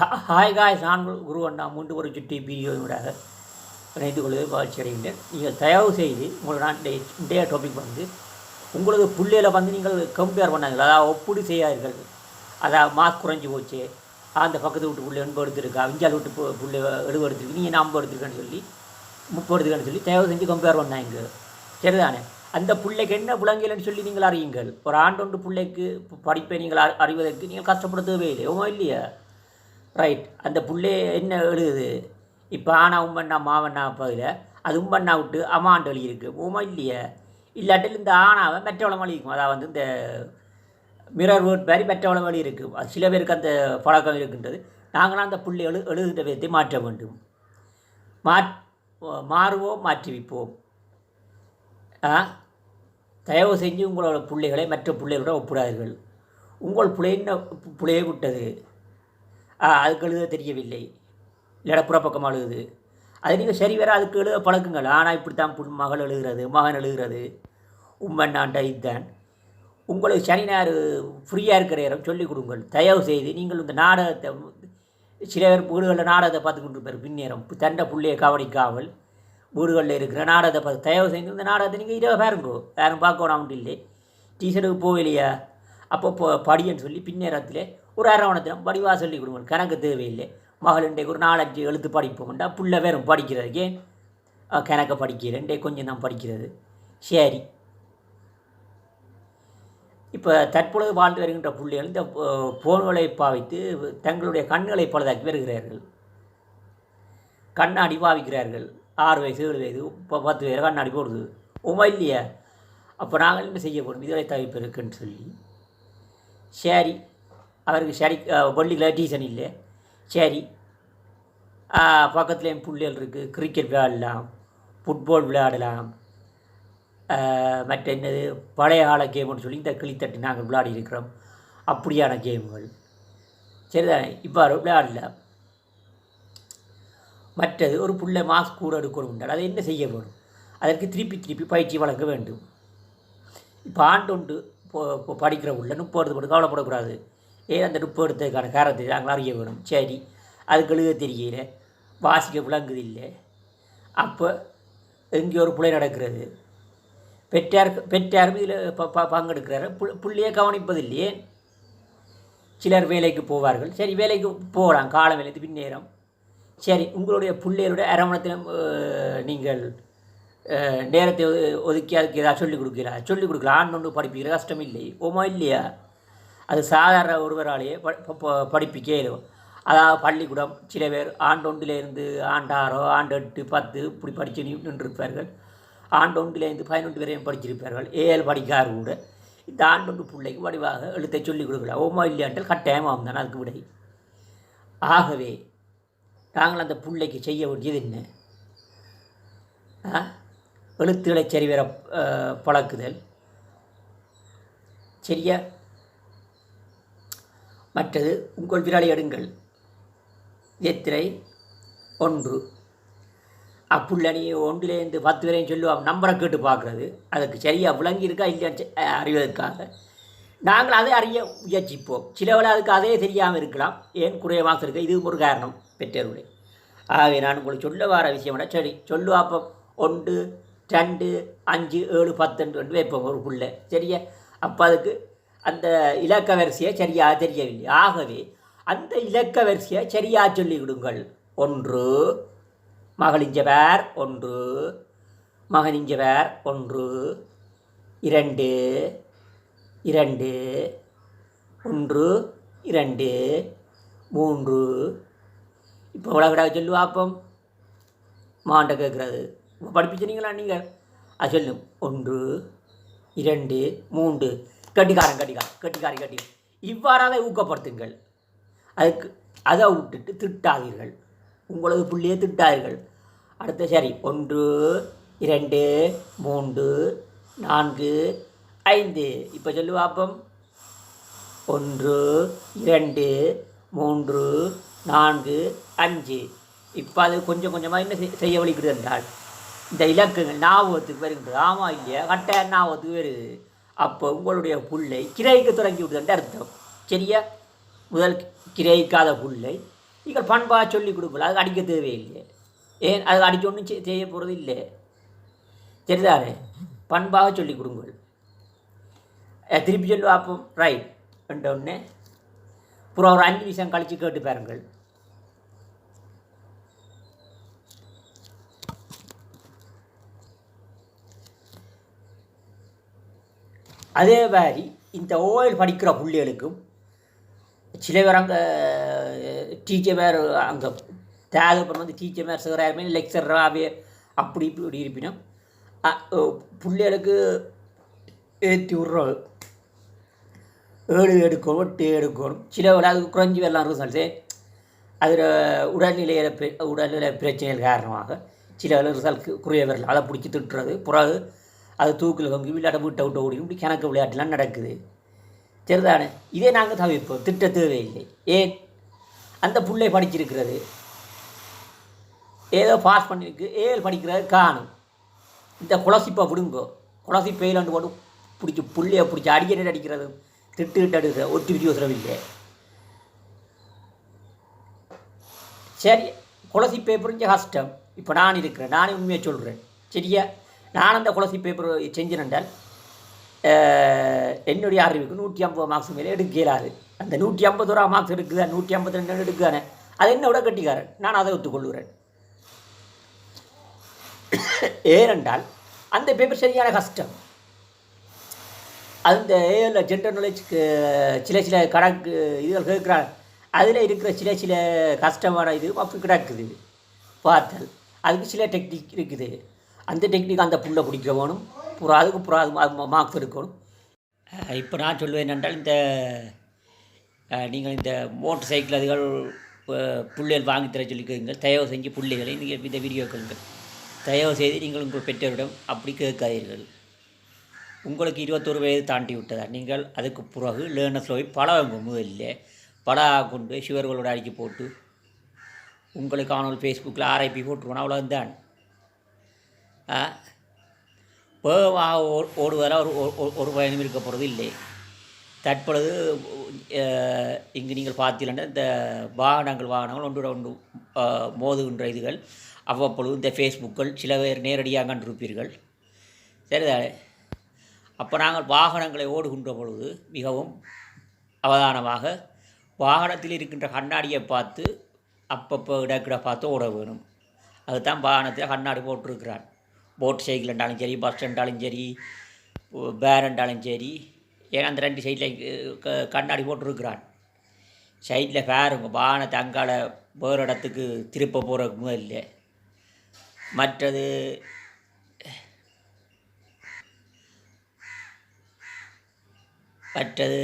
Hi காய் நான் குரு அண்ணா. மூன்று ஒரு சுட்டி வீடியோவிடாக இணைந்து கொள்வதை மகிழ்ச்சி அடைகின்றேன். நீங்கள் தயவு செய்து உங்களோட நான் இன்றைய டாபிக் வந்து உங்களது பிள்ளையில் வந்து நீங்கள் கம்பேர் பண்ணாங்க அதாவது ஒப்பிடு செய்யாதீர்கள். அதாவது மார்க் குறைஞ்சி போச்சு. அந்த பக்கத்து வீட்டு பிள்ளை எண்பது எடுத்துருக்கா? இஞ்சால் வீட்டு பு- எழுபது எடுத்துருக்கு. நீங்கள் ஐம்பது எடுத்துருக்கேன்னு சொல்லி முப்பது எடுத்துருக்கேன்னு சொல்லி தயவு செஞ்சு கம்பேர் பண்ணாங்க சரிதானே? அந்த பிள்ளைக்கு என்ன விளங்கலைன்னு சொல்லி நீங்கள் அறியுங்கள். ஒரு ஆண்டொண்டு பிள்ளைக்கு படிப்பை நீங்கள் அறிவதற்கு நீங்கள் கஷ்டப்படுத்தவே இல்லை. ஓமா இல்லையா? ரைட் அந்த புள்ளே என்ன எழுதுது? இப்போ ஆனா உம்மண்ணா மாவண்ணா பகுதியில் அது உம்பண்ணா விட்டு அம்மாண்டு எழுதியிருக்கு உமா இல்லையே? இல்லாட்டில் இந்த ஆணாவை மெற்றவளம் எழுதிக்கும் அதாவது வந்து இந்த மிரர் வேர்ட் மாதிரி மெற்றவளம் வழி இருக்கும் அது சில பேருக்கு அந்த பழக்கம் இருக்கின்றது. நாங்களாம் அந்த புள்ளி எழு எழுதுகின்ற விதத்தை மாற்ற வேண்டும். மாற் மாறுவோம் மாற்றுவிப்போம். ஆ? தயவு செஞ்சு உங்களோட பிள்ளைகளை மற்ற பிள்ளைகளோட ஒப்பிடாதீர்கள். உங்கள் பிள்ளை என்ன பிள்ளையை விட்டது. அதுக்கு எழுத தெரியவில்லை. இல்லைடா பக்கம் எழுதுது அது நீங்கள் சரி வேற அதுக்கு எழுத பழக்குங்கள். ஆனால் இப்படி தான் மகள் எழுதுறது மகன் எழுதுறது உம்மண்ணாண்ட இதுதான் உங்களுக்கு சனி ஞாயிறு ஃப்ரீயாக இருக்கிற நேரம் சொல்லிக் கொடுங்கள். தயவு செய்து நீங்கள் இந்த நாடகத்தை சில பேர் வீடுகளில் நாடகத்தை பார்த்துக்கிட்டு இருப்பார் பின்னேரம் தண்டை புள்ளையை கவனிக்காமல் வீடுகளில் இருக்கிற நாடகத்தை பார்த்து தயவு செய்து இந்த நாடகத்தை நீங்கள் இரவு பாருங்கோ. யாரும் பார்க்க வேணாம் இல்லை. டீச்சருக்கு போகலையா? அப்போ படியன்னு சொல்லி பின்னேரத்தில் ஒரு அரவணத்தில் படிவாக சொல்லி கொடுங்க கணக்கு தேவையில்லை. மகள் இன்றைக்கு ஒரு நாலஞ்சு எழுத்து படிப்போம்டா புள்ள வேறும் படிக்கிறதுக்கே கணக்கை படிக்கிறேன் இன்றைக்கு கொஞ்சம் தான் படிக்கிறது. சரி. இப்போ தற்பொழுது வாழ்ந்து வருகின்ற பிள்ளைகள் இந்த போன்களை பாவித்து தங்களுடைய கண்களை பழுதாக்கி வருகிறார்கள். கண்ணாடி பாவிக்கிறார்கள். ஆறு வயசு ஏழு வயது இப்போ பத்து வயது கண்ணாடி போடுது. உமா இல்லையா? அப்போ நாங்கள் என்ன செய்ய போகிறோம் இதுவரை தவிப்பு இருக்குன்னு சொல்லி. சரி. அவருக்கு சரி பள்ளியில் டீசன் இல்லை. சரி. பக்கத்தில் என் இருக்குது கிரிக்கெட் விளையாடலாம். ஃபுட்பால் விளையாடலாம். மற்ற என்னது பழைய கால கேம்னு சொல்லி இந்த கிளித்தட்டு நாங்கள் விளையாடி இருக்கிறோம். அப்படியான கேம்கள் சரிதானே? இவ்வாறு விளையாடல. மற்றது ஒரு பிள்ளை மாஸ்க் கூட எடுக்கணும் என்றால் அதை என்ன செய்ய வேணும் அதற்கு திருப்பி திருப்பி பயிற்சி வழங்க வேண்டும். இப்போ ஆண்டொண்டு ஒன்று இப்போ படிக்கிற உள்ள முப்பது போட்டு கவலைப்படக்கூடாது. ஏன் அந்த டுப்பு எடுத்ததுக்கான காரணத்தை நாங்கள் அறிய வேணும். சரி அதுக்கு எழுத தெரியல. வாசிக்க விளங்குது இல்லை அப்போ எங்கே ஒரு பிள்ளை நடக்கிறது? பெற்றார் பெற்றாரும் இதில் ப ப- பங்கெடுக்கிறாரு. புள் கவனிப்பதில்லையே. சிலர் வேலைக்கு போவார்கள். சரி வேலைக்கு போகலாம். காலம் வேலைக்கு பின்னேரம் சரி உங்களுடைய பிள்ளைகளுடைய அரவணத்தில் நீங்கள் நேரத்தை ஒதுக்கி அதுக்கு ஏதாவது சொல்லிக் கொடுக்கிறா? சொல்லிக் கொடுக்கலாம். ஆண் ஒன்று படிப்பிக்கிற கஷ்டம் இல்லை. ஓமா இல்லையா? அது சாதாரண ஒருவராலேயே படிப்பிக்க இயலும் அதாவது பள்ளிக்கூடம் சில பேர் ஆண்டொன்றிலேருந்து ஆண்டாரோ ஆண்டு எட்டு பத்து இப்படி படித்து நின்றிருப்பார்கள். ஆண்டொன்றிலேருந்து பதினொன்று வரையும் படிச்சிருப்பார்கள். ஏழு படிக்கார் கூட. இந்த ஆண்டொன்று பிள்ளைக்கு வடிவாக எழுத்தை சொல்லிக் கொடுக்கலாம் ஓமா இல்லையான்றால் கட்டாயமாகும் தானே அதுக்கு விடை. ஆகவே நாங்கள் அந்த பிள்ளைக்கு செய்ய வேண்டியது என்ன? எழுத்துக்களை சரிவர பழக்குதல். சரியா? மற்றது உங்கள் விரலை எடுங்கள். எத்திரை ஒன்று. அப்புள்ளணியை நீ ஒன்றிலேருந்து பத்து வரையும் சொல்லுவோம் நம்பரை கேட்டு பார்க்குறது. அதுக்கு சரியாக விளங்கி இருக்கா இல்லையான்னு அறிவதற்காக. நாங்கள் அதை அறிய முயற்சிப்போம். சிலவில் அதுக்கு அதே தெரியாமல் இருக்கலாம். ஏன் குறைய மாதம் இருக்க? ஒரு காரணம் பெற்றோர்களே. ஆகவே நான் உங்களுக்கு சொல்ல வர விஷயம் சரி சொல்லு அப்போ. ஒன்று ரெண்டு அஞ்சு ஏழு பத்து ரெண்டு வைப்போம் ஒரு புள்ள. சரியா? அப்போ அதுக்கு அந்த இலக்க வரிசையை சரியாக தெரியவில்லை. ஆகவே அந்த இலக்க வரிசையை சரியாக சொல்லிவிடுங்கள். ஒன்று மகளிஞ்சவர் ஒன்று மகனிஞ்சவர் ஒன்று இரண்டு இரண்டு ஒன்று இரண்டு மூன்று. இப்போ உலகடா சொல்லுவா அப்போ மாண்ட கேட்குறது. படிப்பிச்சீங்களா நீங்கள் அது சொல்லும். ஒன்று இரண்டு மூன்று. கட்டிக்காரன் கட்டிக்காரன் கட்டிக்காரி கட்டி இவ்வாறாக ஊக்கப்படுத்துங்கள். அதுக்கு அதை விட்டுட்டு திட்டாதீர்கள். உங்களது பிள்ளையே திட்டாதீர்கள். அடுத்த சரி ஒன்று இரண்டு மூன்று நான்கு ஐந்து. இப்போ சொல்லு பார்ப்போம் ஒன்று இரண்டு மூன்று நான்கு அஞ்சு. இப்போ அது கொஞ்சம் கொஞ்சமாக என்ன செய்- செய்ய வலிக்கிறது என்றால் இந்த இலக்கங்கள் ஞாபகத்துக்கு வருகின்றது. ஆமாம் இல்லையா? கட்டாயம் ஞாபகத்துக்கு வருது. அப்போ உங்களுடைய புள்ளை கிரகிக்க தொடங்கி விடுதுன்ற அர்த்தம். சரியா? முதல் கிரகிக்காத புள்ளை நீங்கள் பண்பாக சொல்லி கொடுக்கல அதுக்கு அடிக்க தேவையில்லை. ஏன்? அது அடிக்க ஒன்றும் செய்ய போகிறது இல்லை. சரிதானே பண்பாக சொல்லி கொடுங்கள். திருப்பி சொல்லி பார்ப்போம் ரைட் என்ற உடனே அப்புறம் ஒரு அஞ்சு நிமிஷம் கழித்து கேட்டு பாருங்கள். அதே மாதிரி இந்த ஓயில் படிக்கிற பிள்ளைகளுக்கும் சில பேர் அங்கே டீச்சர் மேர் அங்கே தேவைப்படும் வந்து டீச்சர் மேர் சிவராயிருமே லெக்சராகவே அப்படி இப்படி இருப்பினும் பிள்ளைகளுக்கு ஏற்றி விட்றோம். ஏழு எடுக்கணும் எட்டு எடுக்கணும். சில வேளை அது குறைஞ்சி வரலாம் ரிசல்ட்ஸு அதில் உடல்நிலையில் உடல்நிலை பிரச்சனைகள் காரணமாக சில ரிசல்ட் குறைய வரலாம். அதை பிடிச்சி திட்டுறது. பிறகு அது தூக்கில் கங்கி விளையாட வீட்டை விட்டு ஓடி இப்படி கணக்கு விளையாட்டுலாம் நடக்குது. சரிதானே? இதே நாங்கள் தவிர்ப்போம். திட்ட தேவையில்லை. ஏன்? அந்த பிள்ளை படிச்சிருக்கிறது. ஏதோ பாஸ் பண்ணியிருக்கு ஏல் படிக்கிறது காணும். இந்த குலசிப்பை விடுங்கோ. குலசி குலசிப்பையிலாண்டு போட்டு பிடிச்சி புள்ளையை பிடிச்சி அடிக்கடி அடிக்கிறது? திட்டுக்கிட்டு அடுக்கிற ஒட்டு விதியோசரம் இல்லை. சரி. குலசி பேப்பருங்க கஷ்டம். இப்போ நான் இருக்கிறேன். நானே உண்மையை சொல்கிறேன் சரியா? நான் அந்த குலசி பேப்பர் செஞ்சிருந்தால் என்னுடைய அறிவுக்கு நூற்றி ஐம்பது மார்க்ஸ் மேலே எடுக்க இயலாது அந்த நூற்றி ஐம்பது ரூபா மார்க்ஸ் எடுக்குதா? நூற்றி ஐம்பத்தி ரெண்டு எடுக்குதானே? அது என்ன விட கட்டிக்காரன்? நான் அதை ஒத்துக்கொள்கிறேன். ஏனென்றால் அந்த பேப்பர் சரியான கஷ்டம். அந்த ஏஎல்ல ஜென்ரல் நாலேஜ்க்கு சில சில கணக்கு இதுகள் கேட்குறாங்க. அதில் இருக்கிற சில சில கஷ்டமான இது அப்படி கிடக்குது. பார்த்தால் அதுக்கு சில டெக்னிக் இருக்குது. அந்த டெக்னிக் அந்த புல்லை பிடிக்க வேணும். புறா அதுக்கு புறா அது மார்க்ஸ் இருக்கணும் இப்போ நான் சொல்லுவேன் என்னென்றால் இந்த நீங்கள் இந்த மோட்டர் சைக்கிள் அதுகள் பிள்ளைகள் புள்ளைகள் வாங்கி தர சொல்லிக்கிறீங்க தயவு செஞ்சு பிள்ளைகளை நீங்கள் இந்த வீடியோ கேளுங்க தயவு செய்து நீங்கள் உங்கள் பெற்றோரிடம் அப்படி கேட்காதீர்கள். உங்களுக்கு இருபத்தொரு வயது தாண்டி விட்டதா? நீங்கள் அதுக்கு பிறகு லேர்னஸ் போய் பழகுங்க முதல்ல படம் கொண்டு போய் சுவர்களோட அடிக்கி போட்டு உங்களுக்கு அவனோட ஃபேஸ்புக்கில் ஆர்ஐபி போட்டுருவோம் அவ்வளோதான் வேகமாக ஓ ஓடுவதால் ஒரு ஒரு- ஒரு- பயனும் இருக்க போகிறது இல்லை. தற்பொழுது இங்கு நீங்கள் பார்த்தீங்கன்னா இந்த வாகனங்கள் வாகனங்கள் ஒன்று ஒன்று மோதுகின்ற இதுகள் அவ்வப்பொழுது இந்த ஃபேஸ்புக்கள் சில பேர் நேரடியாக கண்டிருப்பீர்கள். சரிதானே அப்போ நாங்கள் வாகனங்களை ஓடுகின்ற பொழுது மிகவும் அவதானமாக வாகனத்தில் இருக்கின்ற கண்ணாடியை பார்த்து அப்பப்போ இடக்கிட பார்த்து ஓட வேணும் அதுதான் வாகனத்தில் கண்ணாடி போட்டிருக்கிறான். போட் சைக்கிள் இருந்தாலும் சரி பஸ் இருந்தாலும் சரி பேர் இருந்தாலும் சரி ஏன்னா அந்த ரெண்டு சைடில் கண்ணாடி போட்டிருக்கிறான். சைடில் பாருங்க வான தங்கால வேறு இடத்துக்கு திருப்ப போகிறதுக்கு முதல்ல மற்றது மற்றது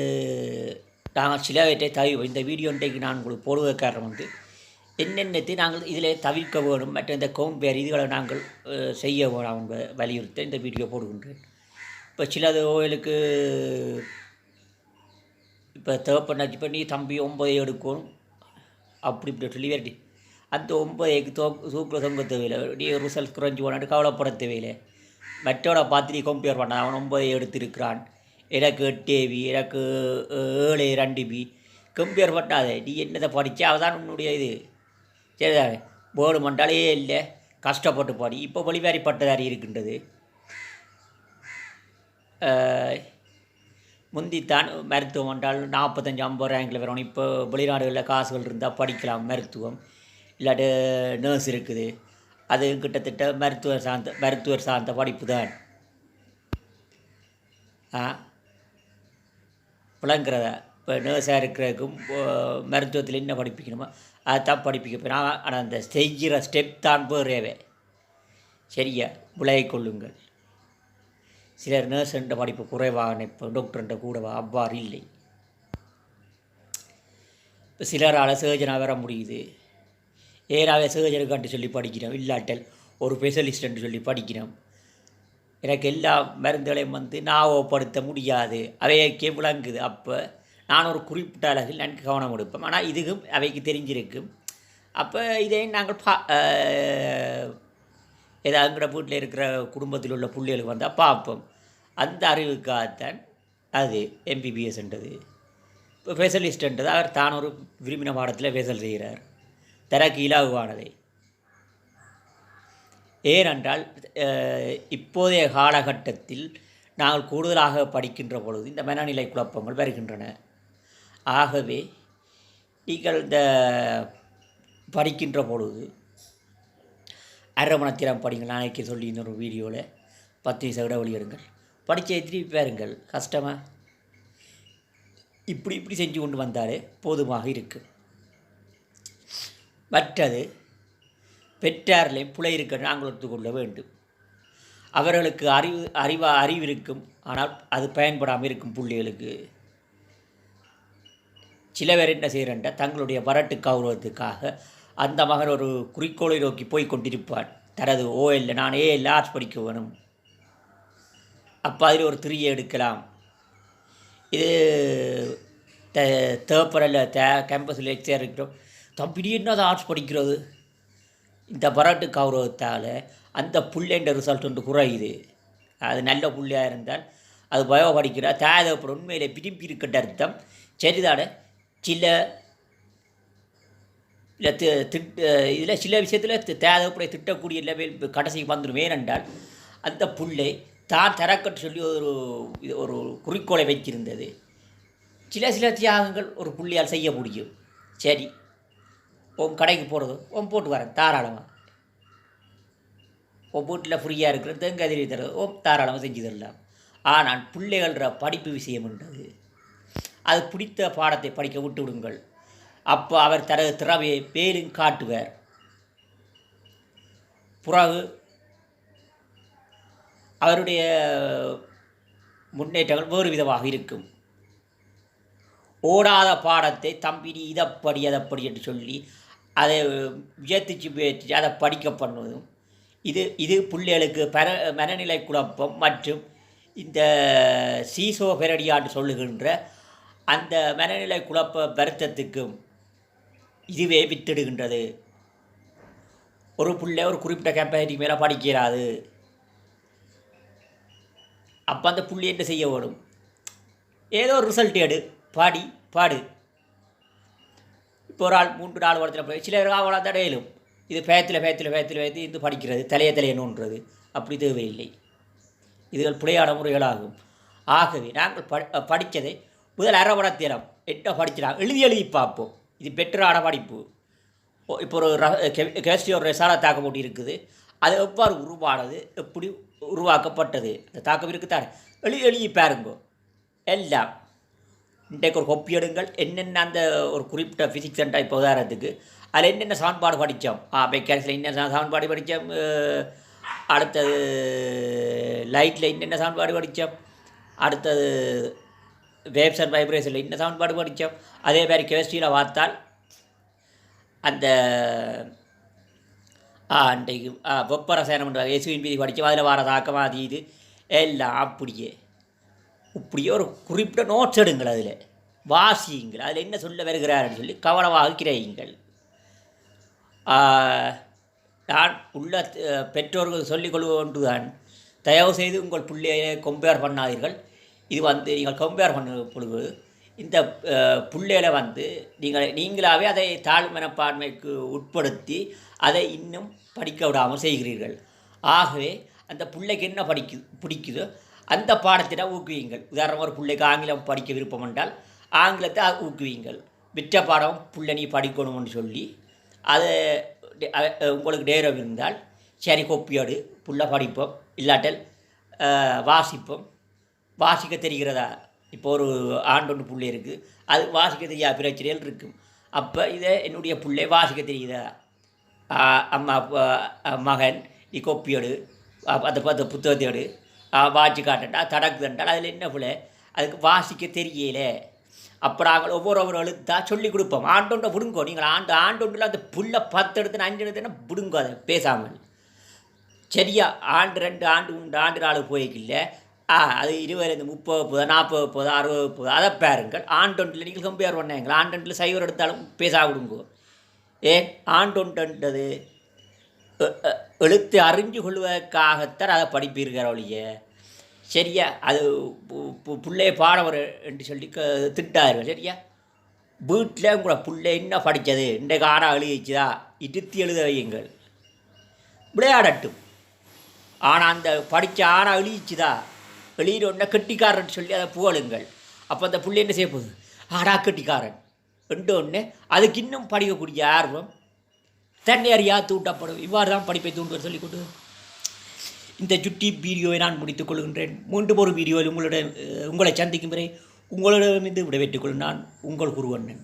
நாங்கள் சிலவற்றை தவிர இந்த வீடியோ இன்றைக்கு நான் உங்களுக்கு போடுவத காரணம் வந்து என்னென்னத்தை நாங்கள் இதில் தவிர்க்க வேணும் மற்ற இந்த கோம்பேர் இதுகளை நாங்கள் செய்ய வேணும் என்பதை வலியுறுத்த இந்த வீடியோ போடுகின்றேன். இப்போ சில கோயிலுக்கு இப்போ தேவைப்பண்ணாச்சு இப்போ நீ தம்பி ஒம்பதை எடுக்கணும். அப்படி இப்படி சொல்லி வேண்டி அந்த ஒம்பதைக்கு தோ தூக்கில் தொங்க தேவையில்லை. நீ ரிசல்ட் குறைஞ்சி போனாட்டு கவலைப்பட தேவையில்லை. மற்றோட பார்த்து நீ கம்பேர் பண்ண அவன் ஒம்பதை எடுத்திருக்கிறான். எனக்கு எட்டு ஏவி எனக்கு ஏழு ரெண்டு பி கம்பேர் பண்ணாதே நீ என்னதை படித்தா அவதான் உன்னுடைய இது. சரிதா போர்டு மண்டாலே இல்லை. கஷ்டப்பட்டு பாடி. இப்போ வழிவாரி பட்டதாரி இருக்கின்றது. முந்தித்தான் மருத்துவம் என்றால் நாற்பத்தஞ்சு ஐம்பது ரேங்கில் வரணும் இப்போ வெளிநாடுகளில் காசுகள் இருந்தால் படிக்கலாம் மருத்துவம். இல்லாட்டி நர்ஸ் இருக்குது. அது கிட்டத்தட்ட மருத்துவர் சார்ந்த மருத்துவர் சார்ந்த படிப்பு தான். ஆ விளங்குறதா? இப்போ நர்ஸாக இருக்கிறதுக்கும் மருத்துவத்தில் என்ன படிப்பிக்கணுமோ அதைத்தான் படிப்பிக்க போய் ஆனால் அந்த செய்கிற ஸ்டெப் தான் வேறவே. சரியா? விளைய கொள்ளுங்கள். சிலர் நர்ஸ் என்ற படிப்பு குறைவாக நினைப்போம் டாக்டர்ன்ற கூடவா அவ்வாறு இல்லை. இப்போ சிலரால் சர்ஜனாக வர முடியுது. ஏனாவே சர்ஜனுக்கான்ட்டு சொல்லி படிக்கிறோம். இல்லாட்டல் ஒரு ஸ்பெஷலிஸ்ட் என்று சொல்லி படிக்கிறோம். எனக்கு எல்லா மருந்துகளையும் வந்து ஞாபகப்படுத்த முடியாது. அவைக்கே விளங்குது. அப்போ நான் ஒரு குறிப்பிட்ட அளவில் நன்கு கவனம் எடுப்பேன் ஆனால் இதுக்கும் அவைக்கு தெரிஞ்சிருக்கும் அப்போ இதை நாங்கள் பா ஏதாவது எங்களோட வீட்டில் இருக்கிற குடும்பத்தில் உள்ள பிள்ளைகளுக்கு வந்தால் பார்ப்போம். அந்த அறிவுக்காகத்தான் அது எம்பிபிஎஸ்ன்றது இப்போ ஃபெசலிஸ்ட்ன்றது அவர் தான் ஒரு விரும்பின பாடத்தில் ஃபெசல் செய்கிறார். தனக்கு இலகுவானதை. ஏனென்றால் இப்போதைய காலகட்டத்தில் நாங்கள் கூடுதலாக படிக்கின்ற பொழுது இந்த மனநிலை குழப்பங்கள் வருகின்றன. ஆகவே நீங்கள் இந்த படிக்கின்ற பொழுது அரவணத்திரம் படிங்க படிங்கள். நாளைக்கு சொல்லி இன்னொரு வீடியோவில் பத்து நிமிஷம் விட எடுங்கள். படித்த திருப்பி பாருங்கள். கஷ்டமாக இப்படி இப்படி செஞ்சு கொண்டு வந்தாலே போதுமாக இருக்கும் மற்றது பெற்றாரிலே புலை இருக்க நாங்கள் கொள்ள வேண்டும். அவர்களுக்கு அறிவு அறிவா அறிவு இருக்கும். ஆனால் அது பயன்படாமல் இருக்கும் பிள்ளைகளுக்கு. சில பேர் என்ன செய்கிறன்ற தங்களுடைய வரட்டு கௌரவத்துக்காக அந்த மகன் ஒரு குறிக்கோளை நோக்கி போய் கொண்டிருப்பான் தனது இல்லை நான் ஏ இல்லை ஆர்ட்ஸ் படிக்க வேணும். அப்போ அதில் ஒரு திரியை எடுக்கலாம். இது த தேப்பரில் த கேம்பஸில் எக்ஸார் இருக்கிறோம் தம்பி என்ன அது ஆர்ட்ஸ் படிக்கிறது? இந்த வரட்டு கௌரவத்தால் அந்த புள்ளைன்ற ரிசல்ட் ஒன்று குறையுது. அது நல்ல புள்ளையாக இருந்தால் அது பயோ படிக்கிறா. தேவைப்படும் உண்மையிலே விரும்பி இருக்கின்ற அர்த்தம். சரிதானே? சில இல்லை தி திட்ட இதில் சில விஷயத்தில் தேவைப்பட திட்டக்கூடிய லெவல் கடைசிக்கு வந்துடும் ஏனென்றால் அந்த புள்ளை தான் தரக்கட்டு சொல்லி ஒரு இது ஒரு குறிக்கோளை வைத்திருந்தது. சில சில தியாகங்கள் ஒரு புள்ளியால் செய்ய முடியும். சரி உன் கடைக்கு போகிறது உன் போட்டு வரேன் தாராளமாக உன் வீட்டில் ஃப்ரீயாக இருக்கிறது தெங்கதிரி தரது ஓம் தாராளமாக செஞ்சு தரலாம். ஆனால் பிள்ளைகள்ற படிப்பு விஷயம்ன்றது அது பிடித்த பாடத்தை படிக்க விட்டு விடுங்கள் அப்போ அவர் தனது திறமையை மேலும் காட்டுவார். பிறகு அவருடைய முன்னேற்றங்கள் வேறு விதமாக இருக்கும். ஓடாத பாடத்தை தம்பி நீ இதைப்படி அதைப்படி என்று சொல்லி அதை உயர்த்திச்சு முயற்சி அதை படிக்க பண்ணுவதும் இது இது பிள்ளைகளுக்கு பர மனநிலை குழப்பம் மற்றும் இந்த சீசோ பெரடியான்னு சொல்லுகின்ற அந்த மனநிலை குழப்ப வருத்தத்துக்கும் இதுவே வித்திடுகின்றது. ஒரு பிள்ளை ஒரு குறிப்பிட்ட கம்பெனிக்கு மேலே படிக்கிறாது அப்போ அந்த புள்ளி என்ன செய்ய வேணும் ஏதோ ஒரு ரிசல்ட் எடு. பாடி பாடு. இப்போ ஒரு ஆள் மூன்று நாலு வருடத்தில் போய் சில அவ்வளோ தடையிலும் இது பேத்தில் பேத்தில் பேத்தில் பேத்து இது படிக்கிறது தலைய தலையணுன்றது அப்படி தேவையில்லை. இதுகள் பிழையான முறைகளாகும். ஆகவே நாங்கள் ப படித்ததை முதல் அறவடத்திடம் என்ன படிச்சிடாங்க எழுதி எழுதி பார்ப்போம். இது பெற்றான படிப்பு. இப்போ ஒரு கெமிஸ்ட்ரி ஒரு ரசாயன தாக்கம் போட்டி இருக்குது. அது எவ்வாறு உருவானது? எப்படி உருவாக்கப்பட்டது? அந்த தாக்கம் இருக்குத்தானே எழுதி எழுதி பாருங்கோ. எல்லாம். இன்றைக்கு ஒரு கொப்பி எடுங்கள். என்னென்ன அந்த ஒரு குறிப்பிட்ட ஃபிசிக்ஸ் சென்டர் இப்போ உதாரணத்துக்கு. அதில் என்னென்ன சமன்பாடு படித்தோம்? ஆ மெக்கானிக்ஸில் என்னென்ன சமன்பாடு படித்தோம்? அடுத்தது லைட்டில் என்னென்ன சமன்பாடு படித்தோம்? அடுத்தது வேவ்ஸ் அண்ட் வைப்ரேஷனில் என்ன சமன்பாடு படித்தோம் அதே மாதிரி கெமிஸ்ட்ரியில் பார்த்தால் அந்த ஆ அன்றைக்கு ஆ வெப்ப ரசாயனம்ன்ற இயேசுவின் பீதி படித்தோம் அதில் வர தாக்கம் அது இது. எல்லாம் அப்படியே இப்படியே ஒரு குறிப்பிட்ட நோட்ஸ் எடுங்கள் அதில். வாசியுங்கள். அதில் என்ன சொல்ல வருகிறார்னு சொல்லி கவனமாக கிரையுங்கள் நான் உள்ள பெற்றோர்கள் சொல்லிக் கொள்வது தான் தயவு செய்து உங்கள் பிள்ளையை கம்பேர் பண்ணாதீர்கள். இது வந்து நீங்கள் கம்பேர் பண்ண பொழுது இந்த அஹ், வந்து நீங்கள் நீங்களாகவே அதை தாழ் மனப்பான்மைக்கு உட்படுத்தி அதை இன்னும் படிக்க விடாமல் செய்கிறீர்கள். ஆகவே அந்த பிள்ளைக்கு என்ன படிக்கு பிடிக்குதோ அந்த பாடத்திட ஊக்குவியுங்கள். உதாரணமாக ஒரு பிள்ளைக்கு ஆங்கிலம் படிக்க விருப்பம் என்றால் ஆங்கிலத்தை ஊக்குவியுங்கள். விற்ற பாடம் பிள்ளை நீ படிக்கணும்னு சொல்லி அதை உங்களுக்கு நேரம் இருந்தால் சரி கொப்பியோடு புள்ள படிப்போம் இல்லாட்டல் வாசிப்போம் வாசிக்க தெரிகிறதா? இப்போ ஒரு ஆண்டொன்று புள்ளை இருக்குது அது வாசிக்க தெரியாத பிரச்சனைகள் இருக்கும். அப்போ இதை என்னுடைய பிள்ளை வாசிக்க தெரியுதா? அம்மா மகன் நீ கொப்பியோடு அ- அந்த அந்த புத்தகத்தோடு வாட்சி காட்டண்டா தடக்குதண்டால் அதில் என்ன பிள்ளை? அதுக்கு வாசிக்க தெரியல. அப்போ நாங்கள் ஒவ்வொரு ஒவ்வொரு எழுத்தா சொல்லிக் கொடுப்போம். ஆண்டொன்றை விடுங்கோ நீங்கள் ஆண்டு ஆண்டொன்றில் அந்த புல்லை பத்து எடுத்து அஞ்சு எடுத்துன்னா விடுங்கோ அதை பேசாமல். சரியா? ஆண்டு ரெண்டு ஆண்டு மூன்று ஆண்டு நாள் போய்க்கில்ல. அது இருபது முப்பது போதா நாற்பது போதா அறுபது போதா அதை பாருங்கள். டொண்ட்டில் நீங்கள் கம்பேர் பண்ணாங்க டொண்ட்டில் சைவர் எடுத்தாலும் பேசா விடுங்கோ ஏன் ஆண்டொன்றது எ- எழுத்து அறிஞ்சு கொள்வதற்காகத்தான் அதை படிப்பீர்கள் ஒழிய சரியா? அது பு- பு- பிள்ளைய பாடவர் என்று சொல்லி க திட்டார்கள். சரியா? வீட்டில் உங்களை பிள்ளை என்ன படித்தது? இன்றைக்கு ஆனா எழுதிச்சுதா இருத்தி எழுத வையுங்கள். விளையாடட்டும். ஆனால் அந்த படித்த ஆனா எழுதிச்சுதா வெளியில் ஒன்றை கெட்டிக்காரன் சொல்லி அதை புகழுங்கள். அப்போ அந்த பிள்ளை என்ன செய்ய போகுது? ஆடா கெட்டிக்காரன். ரெண்டு ஒன்று அதுக்கு இன்னும் படிக்கக்கூடிய ஆர்வம். தன்னை அறியா தூண்டப்படும் இவ்வாறு தான் படிப்பை தூண்டுவர் சொல்லிக் கொண்டு இந்த சுட்டி வீடியோவை நான் முடித்துக் கொள்கின்றேன். மீண்டும் ஒரு வீடியோவில் உங்களுடன் உங்களை சந்திக்கும் வரை உங்களிடமிருந்து விடைபெற்றுக் கொள்ளும் நான் உங்கள் குருவண்ணன்.